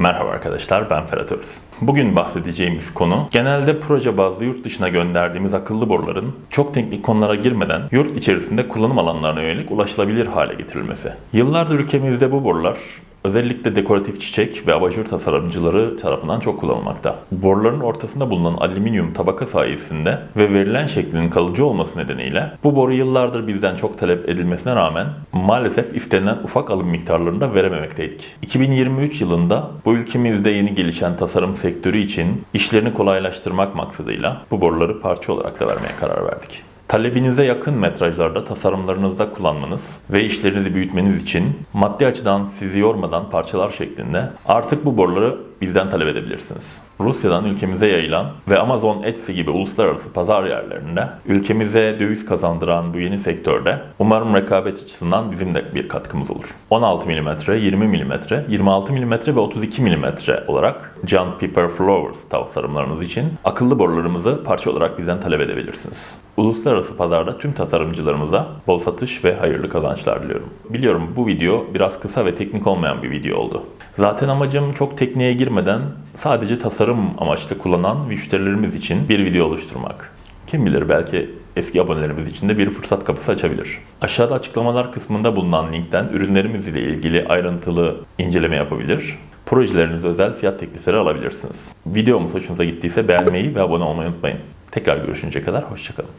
Merhaba arkadaşlar, ben Ferhat Öz. Bugün bahsedeceğimiz konu, genelde proje bazlı yurt dışına gönderdiğimiz akıllı boruların çok teknik konulara girmeden yurt içerisinde kullanım alanlarına yönelik ulaşılabilir hale getirilmesi. Yıllardır ülkemizde bu borular özellikle dekoratif çiçek ve abajur tasarımcıları tarafından çok kullanılmakta. Boruların ortasında bulunan alüminyum tabaka sayesinde ve verilen şeklinin kalıcı olması nedeniyle bu boru yıllardır bizden çok talep edilmesine rağmen maalesef istenilen ufak alım miktarlarında verememekteydik. 2023 yılında bu ülkemizde yeni gelişen tasarım sektörü için işlerini kolaylaştırmak maksadıyla bu boruları parça olarak da vermeye karar verdik. Talebinize yakın metrajlarda tasarımlarınızda kullanmanız ve işlerinizi büyütmeniz için maddi açıdan sizi yormadan parçalar şeklinde artık bu boruları bizden talep edebilirsiniz. Rusya'dan ülkemize yayılan ve Amazon Etsy gibi uluslararası pazar yerlerinde ülkemize döviz kazandıran bu yeni sektörde umarım rekabet açısından bizim de bir katkımız olur. 16 mm, 20 mm, 26 mm ve 32 mm olarak John Pepper Flowers tasarımlarınız için akıllı borularımızı parça olarak bizden talep edebilirsiniz. Uluslararası pazarda tüm tasarımcılarımıza bol satış ve hayırlı kazançlar diliyorum. Biliyorum bu video biraz kısa ve teknik olmayan bir video oldu. Zaten amacım çok tekniğe girmeden sadece tasarım amaçlı kullanan müşterilerimiz için bir video oluşturmak. Kim bilir belki eski abonelerimiz için de bir fırsat kapısı açabilir. Aşağıda açıklamalar kısmında bulunan linkten ürünlerimiz ile ilgili ayrıntılı inceleme yapabilir. Projelerinize özel fiyat teklifleri alabilirsiniz. Videomuz hoşunuza gittiyse beğenmeyi ve abone olmayı unutmayın. Tekrar görüşünceye kadar hoşçakalın.